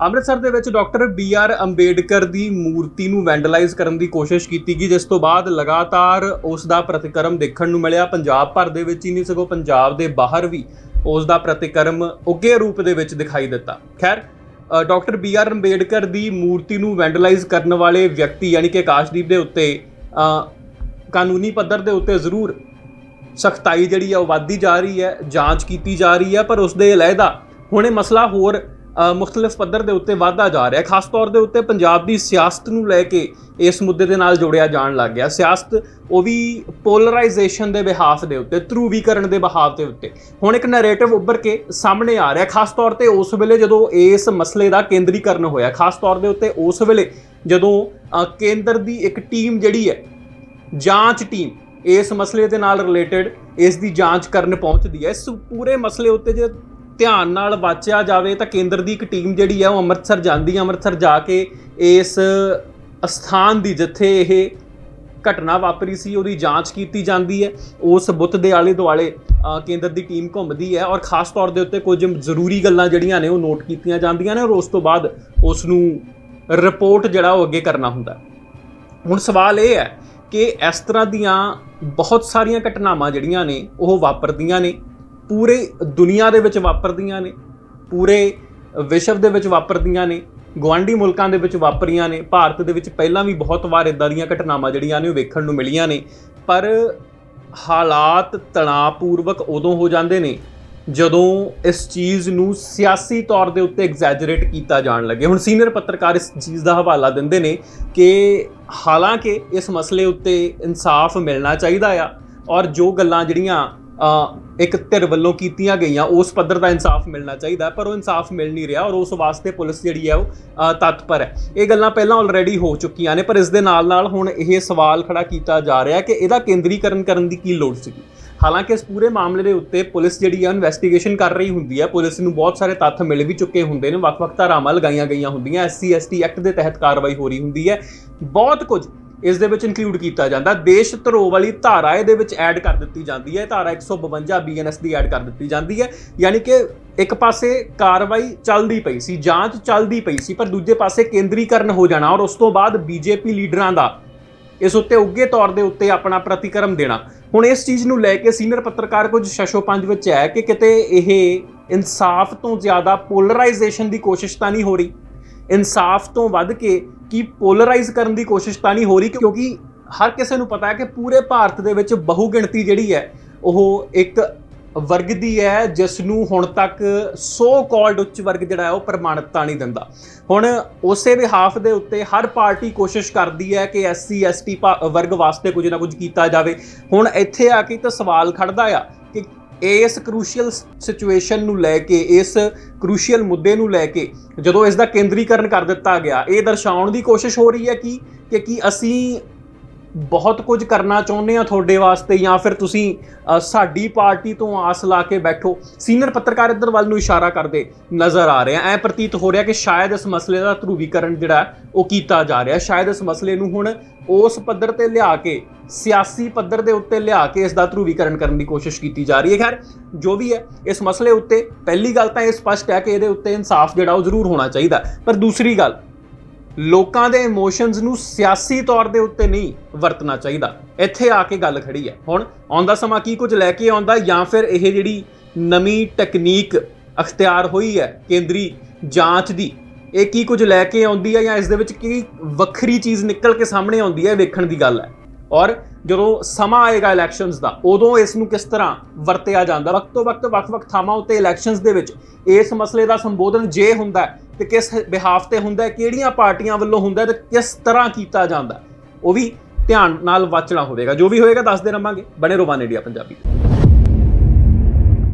ਅੰਮ੍ਰਿਤਸਰ ਦੇ ਵਿੱਚ doctor B R Ambedkar ਦੀ ਮੂਰਤੀ ਨੂੰ ਵੈਂਡਲਾਈਜ਼ ਕਰਨ ਦੀ ਕੋਸ਼ਿਸ਼ ਕੀਤੀ ਗਈ ਜਿਸ ਤੋਂ ਬਾਅਦ ਲਗਾਤਾਰ ਉਸ ਦਾ ਪ੍ਰਤੀਕਰਮ ਦੇਖਣ ਨੂੰ ਮਿਲਿਆ। ਪੰਜਾਬ ਭਰ ਦੇ ਵਿੱਚ ਹੀ ਨਹੀਂ ਸਗੋਂ ਪੰਜਾਬ ਦੇ ਬਾਹਰ ਵੀ ਉਸ ਦਾ ਪ੍ਰਤੀਕਰਮ ਉੱਗੇ ਰੂਪ ਦੇ ਵਿੱਚ ਦਿਖਾਈ ਦਿੱਤਾ। ਖੈਰ ਅ, ਡਾਕਟਰ ਬੀ ਆਰ ਅੰਬੇਡਕਰ ਦੀ ਮੂਰਤੀ ਨੂੰ ਵੈਂਡਲਾਈਜ਼ ਕਰਨ ਵਾਲੇ ਵਿਅਕਤੀ ਯਾਨੀ ਕਿ ਆਕਾਸ਼ਦੀਪ ਦੇ ਉੱਤੇ ਕਾਨੂੰਨੀ ਪੱਧਰ ਦੇ ਉੱਤੇ ਜ਼ਰੂਰ ਸਖਤਾਈ ਜਿਹੜੀ ਆ ਉਹ ਵੱਧਦੀ ਜਾ ਰਹੀ ਹੈ ਜਾਂਚ ਕੀਤੀ ਜਾ ਰਹੀ ਹੈ ਪਰ ਉਸ ਦੇ ਅਲੱਗਾ ਹੁਣ ਇਹ ਮਸਲਾ ਹੋਰ ਮੁxtਲਫ ਪੱਧਰ ਦੇ ਉੱਤੇ ਵਾਧਾ ਜਾ ਰਿਹਾ ਹੈ। ਖਾਸ ਤੌਰ ਦੇ ਉੱਤੇ ਪੰਜਾਬ ਦੀ ਸਿਆਸਤ ਨੂੰ ਲੈ ਕੇ ਇਸ ਮੁੱਦੇ ਦੇ ਨਾਲ ਜੋੜਿਆ ਜਾਣ ਲੱਗ ਗਿਆ। ਸਿਆਸਤ ਉਹ ਵੀ ਪੋਲਰਾਈਜੇਸ਼ਨ ਦੇ ਬਿਹਾਫ ਦੇ ਉੱਤੇ, ਧਰੂਵੀਕਰਨ ਦੇ ਬਿਹਾਫ ਦੇ ਉੱਤੇ। ਹੁਣ ਇੱਕ ਨੈਰੇਟਿਵ ਉੱਭਰ ਕੇ ਸਾਹਮਣੇ ਆ ਰਿਹਾ। ਖਾਸ ਤੌਰ ਤੇ ਉਸ ਵੇਲੇ ਜਦੋਂ ਇਸ ਮਸਲੇ ਦਾ ਕੇਂਦਰੀਕਰਨ ਹੋਇਆ, ਖਾਸ ਤੌਰ ਦੇ ਉੱਤੇ ਉਸ ਵੇਲੇ ਜਦੋਂ ਕੇਂਦਰ ਦੀ ਇੱਕ ਟੀਮ ਜਿਹੜੀ ਹੈ, ਜਾਂਚ ਟੀਮ ਇਸ ਮਸਲੇ ਦੇ ਨਾਲ ਰਿਲੇਟਡ ਇਸ ਦੀ ਜਾਂਚ ਕਰਨ ਪਹੁੰਚਦੀ ਹੈ। ਇਸ ਪੂਰੇ ਮਸਲੇ ਉੱਤੇ ਜੇ ਧਿਆਨ ਨਾਲ ਵਾਚਿਆ ਜਾਵੇ ਤਾਂ ਕੇਂਦਰ ਦੀ ਇੱਕ ਟੀਮ ਜਿਹੜੀ ਹੈ ਉਹ ਅੰਮ੍ਰਿਤਸਰ ਜਾਂਦੀ ਹੈ ਅੰਮ੍ਰਿਤਸਰ ਜਾ ਕੇ ਇਸ ਅਸਥਾਨ ਦੀ ਜਿੱਥੇ ਇਹ ਘਟਨਾ ਵਾਪਰੀ ਸੀ, ਉਹਦੀ ਜਾਂਚ ਕੀਤੀ ਜਾਂਦੀ ਹੈ। ਉਸ ਬੁੱਤ ਦੇ ਆਲੇ ਦੁਆਲੇ ਕੇਂਦਰ ਦੀ ਟੀਮ ਘੁੰਮਦੀ ਹੈ ਔਰ ਖਾਸ ਤੌਰ ਦੇ ਉੱਤੇ ਕੁਝ ਜ਼ਰੂਰੀ ਗੱਲਾਂ ਜਿਹੜੀਆਂ ਨੇ ਉਹ ਨੋਟ ਕੀਤੀਆਂ ਜਾਂਦੀਆਂ ਨੇ ਔਰ ਉਸ ਤੋਂ ਬਾਅਦ ਉਸ ਨੂੰ ਰਿਪੋਰਟ ਜਿਹੜਾ ਉਹ ਅੱਗੇ ਕਰਨਾ ਹੁੰਦਾ। ਹੁਣ ਸਵਾਲ ਇਹ ਹੈ ਕਿ ਇਸ ਤਰ੍ਹਾਂ ਦੀਆਂ ਬਹੁਤ ਸਾਰੀਆਂ ਘਟਨਾਵਾਂ ਜਿਹੜੀਆਂ ਨੇ ਉਹ ਵਾਪਰਦੀਆਂ ਨੇ। ਪੂਰੇ ਦੁਨੀਆ ਦੇ ਵਿੱਚ ਵਾਪਰਦੀਆਂ ਨੇ, ਪੂਰੇ ਵਿਸ਼ਵ ਦੇ ਵਿੱਚ ਵਾਪਰਦੀਆਂ ਨੇ ਗਵਾਂਢੀ ਮੁਲਕਾਂ ਦੇ ਵਿੱਚ ਵਾਪਰੀਆਂ ਨੇ, ਭਾਰਤ ਦੇ ਵਿੱਚ ਪਹਿਲਾਂ ਵੀ ਬਹੁਤ ਵਾਰ ਇਦਾਂ ਦੀਆਂ ਘਟਨਾਵਾਂ ਜਿਹੜੀਆਂ ਨੇ ਉਹ ਵੇਖਣ ਨੂੰ ਮਿਲੀਆਂ ਨੇ, ਪਰ ਹਾਲਾਤ ਤਣਾਅਪੂਰਵਕ ਉਦੋਂ ਹੋ ਜਾਂਦੇ ਨੇ ਜਦੋਂ ਇਸ ਚੀਜ਼ ਨੂੰ ਸਿਆਸੀ ਤੌਰ ਦੇ ਉੱਤੇ ਐਗਜ਼ੈਜਰੇਟ ਕੀਤਾ ਜਾਣ ਲੱਗੇ। ਹੁਣ ਸੀਨੀਅਰ ਪੱਤਰਕਾਰ ਇਸ ਚੀਜ਼ ਦਾ ਹਵਾਲਾ ਦਿੰਦੇ ਨੇ ਕਿ ਹਾਲਾਂਕਿ ਇਸ ਮਸਲੇ ਉੱਤੇ ਇਨਸਾਫ ਮਿਲਣਾ ਚਾਹੀਦਾ ਆ ਔਰ ਜੋ ਗੱਲਾਂ ਜਿਹੜੀਆਂ ਇੱਕ ਧਿਰ ਵੱਲੋਂ ਕੀਤੀਆਂ ਗਈਆਂ, ਉਸ ਪੱਧਰ ਦਾ ਇਨਸਾਫ ਮਿਲਣਾ ਚਾਹੀਦਾ ਪਰ ਉਹ ਇਨਸਾਫ ਮਿਲ ਨਹੀਂ ਰਿਹਾ ਔਰ ਉਸ ਵਾਸਤੇ ਪੁਲਿਸ ਜਿਹੜੀ ਹੈ ਉਹ ਤਤਪਰ ਹੈ। ਇਹ ਗੱਲਾਂ ਪਹਿਲਾਂ ਆਲਰੇਡੀ ਹੋ ਚੁੱਕੀਆਂ ਨੇ, ਪਰ ਇਸ ਦੇ ਨਾਲ ਨਾਲ ਹੁਣ ਇਹ ਸਵਾਲ ਖੜਾ ਕੀਤਾ ਜਾ ਰਿਹਾ ਕਿ ਇਹਦਾ ਕੇਂਦਰੀਕਰਨ ਕਰਨ ਦੀ ਕੀ ਲੋੜ ਸੀਗੀ? ਹਾਲਾਂਕਿ ਇਸ ਪੂਰੇ ਮਾਮਲੇ ਦੇ ਉੱਤੇ ਪੁਲਿਸ ਜਿਹੜੀ ਹੈ ਇਨਵੈਸਟੀਗੇਸ਼ਨ ਕਰ ਰਹੀ ਹੁੰਦੀ ਹੈ, ਪੁਲਿਸ ਨੂੰ ਬਹੁਤ ਸਾਰੇ ਤੱਥ ਮਿਲ ਵੀ ਚੁੱਕੇ ਹੁੰਦੇ ਨੇ, ਵੱਖ-ਵੱਖ ਧਾਰਾਵਾਂ ਲਗਾਈਆਂ ਗਈਆਂ ਹੁੰਦੀਆਂ ਐਸਸੀ ਐਸਟੀ ਐਕਟ ਦੇ ਤਹਿਤ ਕਾਰਵਾਈ ਹੋ ਰਹੀ ਹੁੰਦੀ ਹੈ। ਬਹੁਤ ਕੁਝ ਇਸ ਦੇ ਵਿੱਚ ਇਨਕਲੂਡ ਕੀਤਾ ਜਾਂਦਾ। ਦੇਸ਼ ਧਰੋ ਵਾਲੀ ਧਾਰਾ ਇਹਦੇ ਵਿੱਚ ਐਡ ਕਰ ਦਿੱਤੀ ਜਾਂਦੀ ਹੈ। ਧਾਰਾ 152 ਬੀਐਨਐਸ ਦੀ ਐਡ ਕਰ ਦਿੱਤੀ ਜਾਂਦੀ ਹੈ। ਯਾਨੀ ਕਿ ਇੱਕ ਪਾਸੇ ਕਾਰਵਾਈ ਚੱਲਦੀ ਪਈ ਸੀ, ਜਾਂਚ ਚੱਲਦੀ ਪਈ ਸੀ, ਪਰ ਦੂਜੇ ਪਾਸੇ ਕੇਂਦਰੀਕਰਨ ਹੋ ਜਾਣਾ ਔਰ ਉਸ ਤੋਂ ਬਾਅਦ ਬੀਜੇਪੀ ਲੀਡਰਾਂ ਦਾ ਇਸ ਉੱਤੇ ਉੱਗੇ ਤੌਰ ਦੇ ਉੱਤੇ ਆਪਣਾ ਪ੍ਰਤੀਕਰਮ ਦੇਣਾ। ਹੁਣ ਇਸ ਚੀਜ਼ ਨੂੰ ਲੈ ਕੇ ਸੀਨੀਅਰ ਪੱਤਰਕਾਰ ਕੁਝ ਸ਼ਸ਼ੋ ਪੰਜ ਵਿੱਚ ਹੈ ਕਿ ਕਿਤੇ ਇਹ ਇਨਸਾਫ ਤੋਂ ਜ਼ਿਆਦਾ ਪੋਲਰਾਈਜੇਸ਼ਨ ਦੀ ਕੋਸ਼ਿਸ਼ ਤਾਂ ਨਹੀਂ ਹੋ ਰਹੀ। ਇਨਸਾਫ ਤੋਂ ਵੱਧ ਕੇ ਕੀ ਪੋਲਰਾਈਜ਼ ਕਰਨ ਦੀ ਕੋਸ਼ਿਸ਼ ਤਾਂ ਨਹੀਂ ਹੋ ਰਹੀ, ਕਿਉਂਕਿ ਹਰ ਕਿਸੇ ਨੂੰ ਪਤਾ ਹੈ ਕਿ ਪੂਰੇ ਭਾਰਤ ਦੇ ਵਿੱਚ ਬਹੁਗਿਣਤੀ ਜਿਹੜੀ ਹੈ, ਉਹ ਇੱਕ ਵਰਗ ਦੀ ਹੈ ਜਿਸ ਨੂੰ ਹੁਣ ਤੱਕ ਸੋ ਕਾਲਡ ਉੱਚ ਵਰਗ ਜਿਹੜਾ ਹੈ, ਉਹ ਪ੍ਰਮਾਣਿਕਤਾ ਨਹੀਂ ਦਿੰਦਾ। ਹੁਣ ਉਸੇ ਵਿਹਾਫ ਦੇ ਉੱਤੇ ਹਰ ਪਾਰਟੀ ਕੋਸ਼ਿਸ਼ ਕਰਦੀ ਹੈ ਕਿ ਐਸਸੀ ਐਸਟੀ ਵਰਗ ਵਾਸਤੇ ਕੁਝ ਨਾ ਕੁਝ ਕੀਤਾ ਜਾਵੇ। ਹੁਣ ਇੱਥੇ ਆ ਕੇ ਤਾਂ ਸਵਾਲ ਖੜਦਾ ਆ ਇਸ ਕ੍ਰੂਸ਼ੀਅਲ ਸਿਚੁਏਸ਼ਨ ਨੂੰ ਲੈ ਕੇ, ਇਸ ਕ੍ਰੂਸ਼ੀਅਲ ਮੁੱਦੇ ਨੂੰ ਲੈ ਕੇ ਜਦੋਂ ਇਸ ਦਾ ਕੇਂਦਰੀਕਰਨ ਕਰ ਦਿੱਤਾ ਗਿਆ, ਇਹ ਦਰਸਾਉਣ ਦੀ ਕੋਸ਼ਿਸ਼ ਹੋ ਰਹੀ ਹੈ ਕਿ ਕਿ, ਕੀ ਅਸੀਂ ਬਹੁਤ ਕੁਝ ਕਰਨਾ ਚਾਹੁੰਦੇ ਆ ਤੁਹਾਡੇ ਵਾਸਤੇ ਜਾਂ ਫਿਰ ਤੁਸੀਂ ਸਾਡੀ ਪਾਰਟੀ ਤੋਂ ਆਸ ਲਾ ਕੇ ਬੈਠੋ। ਸੀਨੀਅਰ ਪੱਤਰਕਾਰ ਇੱਧਰ ਵੱਲ ਨੂੰ ਇਸ਼ਾਰਾ ਕਰਦੇ ਨਜ਼ਰ ਆ ਰਹੇ। ਆ ਐ ਪ੍ਰਤੀਤ ਹੋ ਰਿਹਾ ਕਿ ਸ਼ਾਇਦ ਇਸ ਮਸਲੇ ਦਾ ਧਰੂਵੀਕਰਨ ਜਿਹੜਾ ਉਹ ਕੀਤਾ ਜਾ ਰਿਹਾ। ਸ਼ਾਇਦ ਇਸ ਮਸਲੇ ਨੂੰ ਹੁਣ ਉਸ ਪੱਧਰ ਤੇ ਲਿਆ ਕੇ ਸਿਆਸੀ ਪੱਧਰ ਦੇ ਉੱਤੇ ਲਿਆ ਕੇ ਇਸ ਦਾ ਧਰੂਵੀਕਰਨ ਕਰਨ ਦੀ ਕੋਸ਼ਿਸ਼ ਕੀਤੀ ਜਾ ਰਹੀ ਹੈ। ਖੈਰ, ਜੋ ਵੀ ਹੈ, ਇਸ ਮਸਲੇ ਉੱਤੇ ਪਹਿਲੀ ਗੱਲ ਤਾਂ ਇਹ ਸਪਸ਼ਟ ਹੈ ਕਿ ਇਹਦੇ ਉੱਤੇ ਇਨਸਾਫ ਜਿਹੜਾ ਉਹ ਜ਼ਰੂਰ ਹੋਣਾ ਚਾਹੀਦਾ। ਪਰ ਦੂਸਰੀ ਗੱਲ, ਲੋਕਾਂ ਦੇ ਇਮੋਸ਼ਨਸ ਨੂੰ ਸਿਆਸੀ ਤੌਰ ਦੇ ਉੱਤੇ ਨਹੀਂ ਵਰਤਣਾ ਚਾਹੀਦਾ। ਇੱਥੇ ਆ ਕੇ ਗੱਲ ਖੜੀ ਹੈ। ਹੁਣ ਆਉਂਦਾ ਸਮਾਂ ਕੀ ਕੁਝ ਲੈ ਕੇ ਆਉਂਦਾ ਜਾਂ ਫਿਰ ਇਹ ਜਿਹੜੀ ਨਵੀਂ ਟੈਕਨੀਕ ਅਖਤਿਆਰ ਹੋਈ ਹੈ ਕੇਂਦਰੀ ਜਾਂਚ ਦੀ, ਇਹ ਕੀ ਕੁਝ ਲੈ ਕੇ ਆਉਂਦੀ ਹੈ ਜਾਂ ਇਸ ਦੇ ਵਿੱਚ ਕੀ ਵੱਖਰੀ ਚੀਜ਼ ਨਿਕਲ ਕੇ ਸਾਹਮਣੇ ਆਉਂਦੀ ਹੈ, ਇਹ ਵੇਖਣ ਦੀ ਗੱਲ ਹੈ। ਔਰ ਜਦੋਂ ਸਮਾਂ ਆਏਗਾ ਇਲੈਕਸ਼ਨਸ ਦਾ, ਉਦੋਂ ਇਸ ਨੂੰ ਕਿਸ ਤਰ੍ਹਾਂ ਵਰਤਿਆ ਜਾਂਦਾ? ਵਕਤ ਤੋਂ ਵਕਤ ਵੱਖ-ਵੱਖ ਥਾਵਾਂ ਉੱਤੇ ਇਲੈਕਸ਼ਨਸ ਦੇ ਵਿੱਚ ਇਸ ਮਸਲੇ ਦਾ ਸੰਬੋਧਨ ਜੇ ਹੁੰਦਾ ਹੈ, ਤੇ ਕਿਸ ਬਿਹਾਫ ਤੇ ਹੁੰਦਾ ਕਿਹੜੀਆਂ ਪਾਰਟੀਆਂ ਵੱਲੋਂ ਹੁੰਦਾ ਹੈ, ਤੇ ਕਿਸ ਤਰ੍ਹਾਂ ਕੀਤਾ ਜਾਂਦਾ ਉਹ ਵੀ ਧਿਆਨ ਨਾਲ ਵਾਚਣਾ ਹੋਵੇਗਾ। ਜੋ ਵੀ ਹੋਏਗਾ, ਦੱਸਦੇ ਰਵਾਂਗੇ। ਬਣੇ ਰੋਵਾਨ ਇੰਡੀਆ ਪੰਜਾਬੀ।